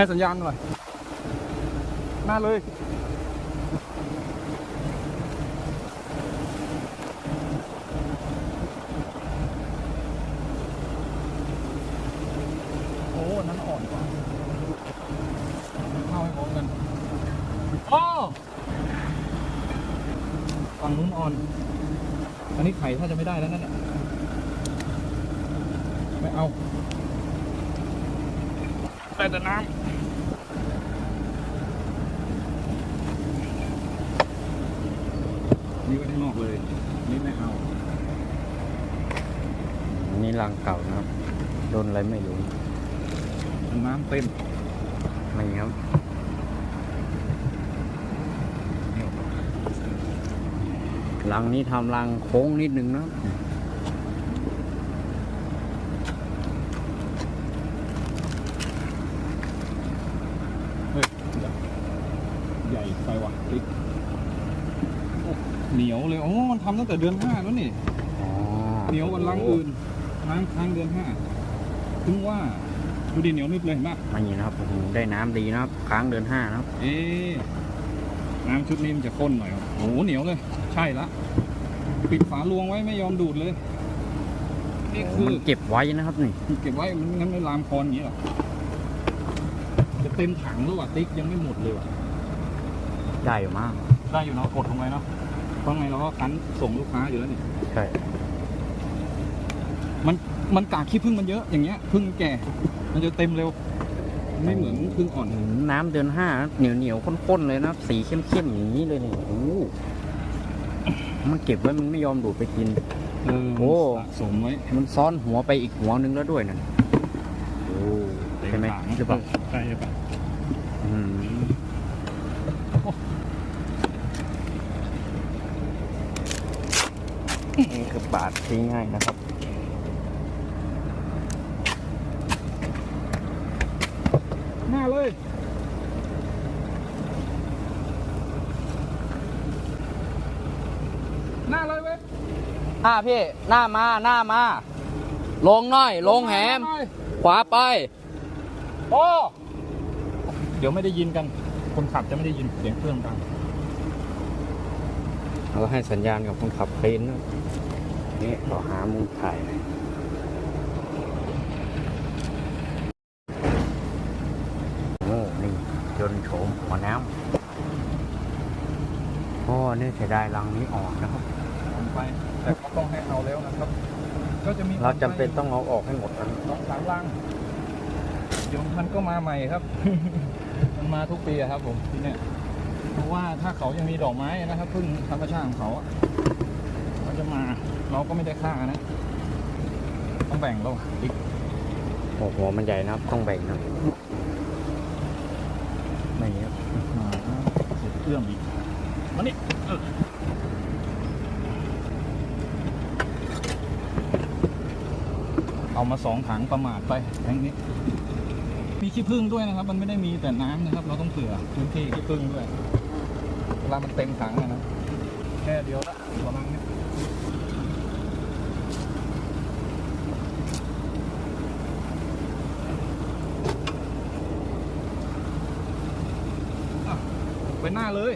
ให้สัญญาณหน่อยหน้าเลย โอ้นั้นอ่อนกว่าเข้าให้พร้อมกันโอ้ฝั่งนู้นอ่อน อันนี้ไข่ถ้าจะไม่ได้แล้วนั่นแหละไม่เอา แต่แต่น้ำนี่ไว้ข้างนอกเลย นี่ไม่เอา อันนี่รังเก่านะครับ โดนอะไรไม่รู้น้ำเต็มไม่ครับ รังนี้ทำรังโค้งนิดนึงนะเฮ้ยเดี๋ยวใหญ่ ไปว่ะติ๊กโอ้เหนียวเลยโอ้มันทำตั้งแต่เดือนห้าแล้วนี่อ๋อเหนียวกวันลังอื่นค้างค้างเดือนห้าถึงว่าดูดิเหนียวนึบเลยเห็นปะไม่นี่นะครับโอ้โหได้น้ำดีนะครับค้างเดือนห้านะครับ เอ๊ะน้ำชุดนี้มันจะข้นหน่อยครับโอ้โหเหนียวเลย ใช่ละปิดฝาลวงไว้ไม่ยอมดูดเลยนี่คือมันเก็บไว้นะครับนี่เก็บไว้มันงั้นไม่ลามคอนอย่างนี้หรอจะเต็มถังแล้วว่ะติ๊กยังไม่หมดเลยว่ะ ได้อยู่มาก ได้อยู่เนาะกดลงไปเนาะเพราะไงเราก็คันส่งลูกค้าอยู่แล้วนี่ใช่ มันมันกากขี้ผึ้งมันเยอะอย่างเงี้ยผึ้งแก่ มันจะเต็มเร็ว ไม่เหมือนผึ้งอ่อนอืมน้ำเดือนห้าเหนียวเหนียวๆข้นๆเลยนะครับสีเข้มๆอย่างนี้เลยนี่โอ้โหมันเก็บไว้มันไม่ยอมดูดไปกินเออโอ้สะสมไว้มันซ้อนหัวไปอีกหัวนึงแล้วด้วยนะโอ้ใช่ไหมถังหรือเปล่าใช่ปะอืมนี่คือบา ดที่ง่ายนะครับ หน้าเลยหน้าเลยเว้ยหน้าพี่หน้ามาหน้ามา ลงหน่อย ลงแหม ขวาไป โอ้เดี๋ยวไม่ได้ยินกัน คนขับจะไม่ได้ยินเสียงเครื่องดัง เราให้สัญญาณกับคนขับเครนนะ นี่เราหามุมถ่ายโอ้นี่จนโฉมหัวน้ำโอ้นี่เสียดายรังนี้อ่อนนะครับผมไปแต่ก็ต้องให้เอาแล้วนะครับ ก็จะมีเราจำเป็นต้องเอาออกให้หมดนะสองสามลังเดี๋ยวมันก็มาใหม่ครับ มันมาทุกปีอะครับผมที่เนี่ยเพราะว่าถ้าเขายังมีดอกไม้นะครับพึ่งธรรมชาติของเขาอะเขา จะมา เราก็ไม่ได้ค่านะ ต้องแบ่งแล้วอีกโอ้หัวมันใหญ่นะครับ ต้องแบ่งนะไม่เงี้ยมาเสร็จเอื้อมอีกมานี่เออเอามาสองถังประมาทไปแทงนี้ มีขี้ผึ้งด้วยนะครับ มันไม่ได้มีแต่น้ำนะครับ เราต้องเผื่อพื้นที่ขี้ผึ้งด้วยเวลามันเต็มถังอะนะแค่เดียวละประมาณนี้ไปหน้าเลย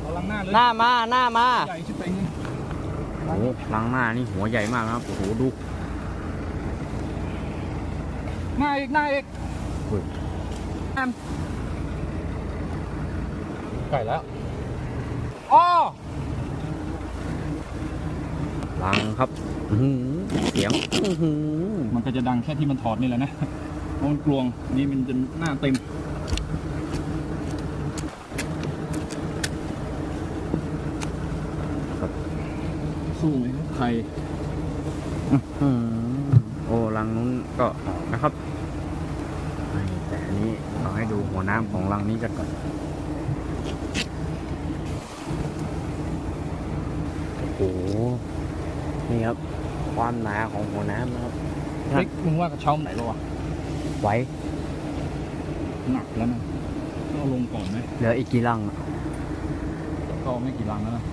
เอาลังหน้าเลยหน้ามาหน้ามาใหญ่ชิบเป่งเลยโอ้ลังหน้านี่หัวใหญ่มากนะครับโอ้โหดูหน้าอีกหน้าอีกอุ้ยแอมไก่แล้ว อ้อลังครับอื้อหือเสียงอื้อหือมันก็จะดังแค่ที่มันถอดนี่แหละนะเพราะมันกลวงนี่มันจะหน้าเต็มสู้ไหมครับใครอืมโอ้รังนู้นก็ออกนะครับนี่แต่อันนี้เราให้ดูหัวน้ำของรังนี้กันก่อน โอ้โหนี่ครับ ความหนาของหัวน้ำนะครับเฮ้ยมึงว่ากระเช้าไหนแล้ววะไว้หนักแล้วนะต้องเอาลงก่อนไหมเหลืออีกกี่รังอะก็ไม่กี่ลังแล้วนะ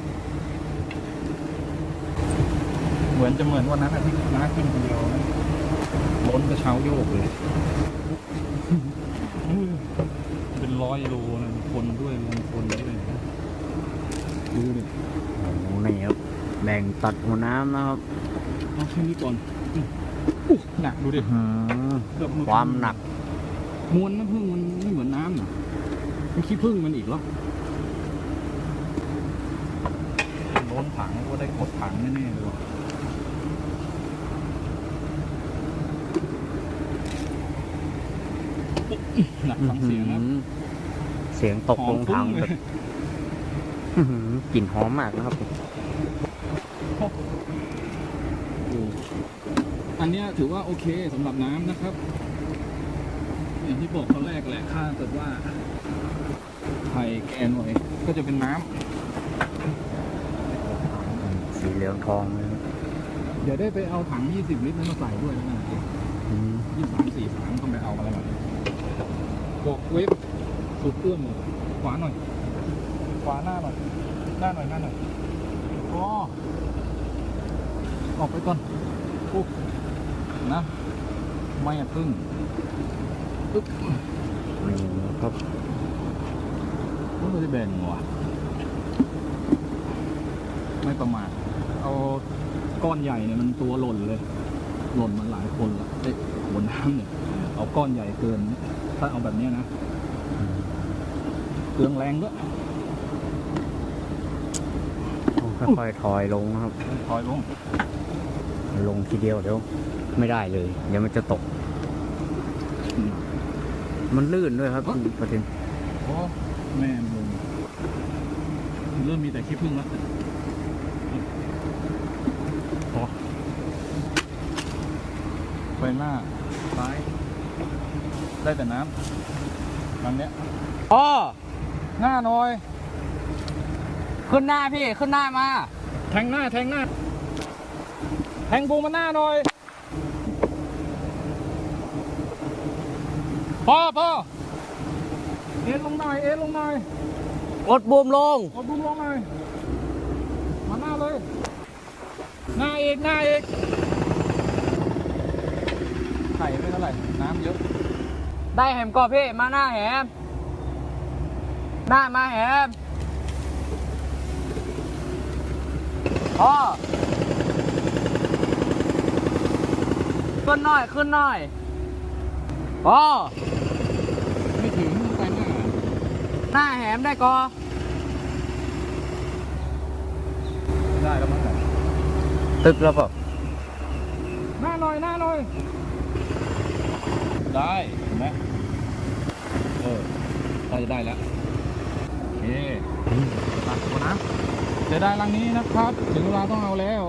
เหมือนจะเหมือนวันนั้นอะที่น้าขึ้นคนเดียวนะล้นกระเช้าโยกเลยร้อยโลนะคนด้วยรวมคนด้วยดูดิ โอ้โหนี่ครับ แบ่งตัดหัวน้ำนะครับเอาแค่นี้ก่อนอืมอุ๊ยหนักดูดิอื้อหือเกือบความหนักมวลน้ำผึ้งมันไม่เหมือนน้ำหรอมันขี้ผึ้งมันอีกเหรอโดนถังก็ได้กดถังแน่ๆเลยว่ะหนักฟังเสียงนะอื้อหือเสียงตกลงถังหอมแบฟุ้บอื้อหือกลิ่นหอมมากนะครับ อันเนี้ยถือว่าโอเคสำหรับน้ำนะครับ อย่างที่บอกตอนแรกแหละถ้าเกิดว่าไข่แกนหน่อยก็จะเป็นน้ำสีเหลืองทองเลยครับเดี๋ยวได้ไปเอาถัง 20 ลิตรนั้นมาใส่ด้วยแล้วกันอืมยี่สามสี่สามต้องไปเอาอะไรมาบอกเวฟสุดเอื้อมเลยขวาหน่อย ขวาหน้าหน่อย หน้าหน่อยหน้าหน่อยอ๋อ ออกไปก่อนปุ๊บนะไม่อะพึ่งปึ๊บนี่ครับมันจะแบ่งว่ะไม่ประมาทเอาก้อนใหญ่เนี่ยมันตัวหล่นเลย หล่นมาหลายคนละเอ๊ะหัวน้ำเนี่ย เอาก้อนใหญ่เกิน ถ้าเอาแบบเนี้ยนะเปลืองแรงด้วยค่อยๆถอยลงนะครับ ถอยลง ลงทีเดียวเดี๋ยวไม่ได้เลย เดี๋ยวมันจะตกอืมมันลื่นด้วยครับประเด็นโอ้แม่มึงเริ่มมีแต่ขี้ผึ้งแล้วพอไฟหน้าซ้าย ได้แต่น้ำมันเนี้ยอ๋อหน้าหน่อย ขึ้นหน้าพี่ ขึ้นหน้ามา แทงหน้า แทงหน้า แทงบูมมาหน้าหน่อยพ่อพ่อเอ็นลงหน่อยเอ็นลงหน่อยกดบูมลงกดบูมลงหน่อยมาหน้าเลย หน้าอีกหน้าอีกไข่ไม่เท่าไหร่น้ำเยอะ ได้แหมก่อนพี่มาหน้าแหมหน้ามาแหมพ่อ ขึ้นหน่อย ขึ้นหน่อยพ่อไม่ถึงไปหน้า หน้าแหมได้กอได้แล้วมั้งตึกแล้วเปล่าหน้าหน่อย หน้าหน่อย ได้เห็นไหมเออเราจะได้แล้วโอเคตัดตัวนะเสียดายรังนี้นะครับ ถึงเวลาต้องเอาแล้ว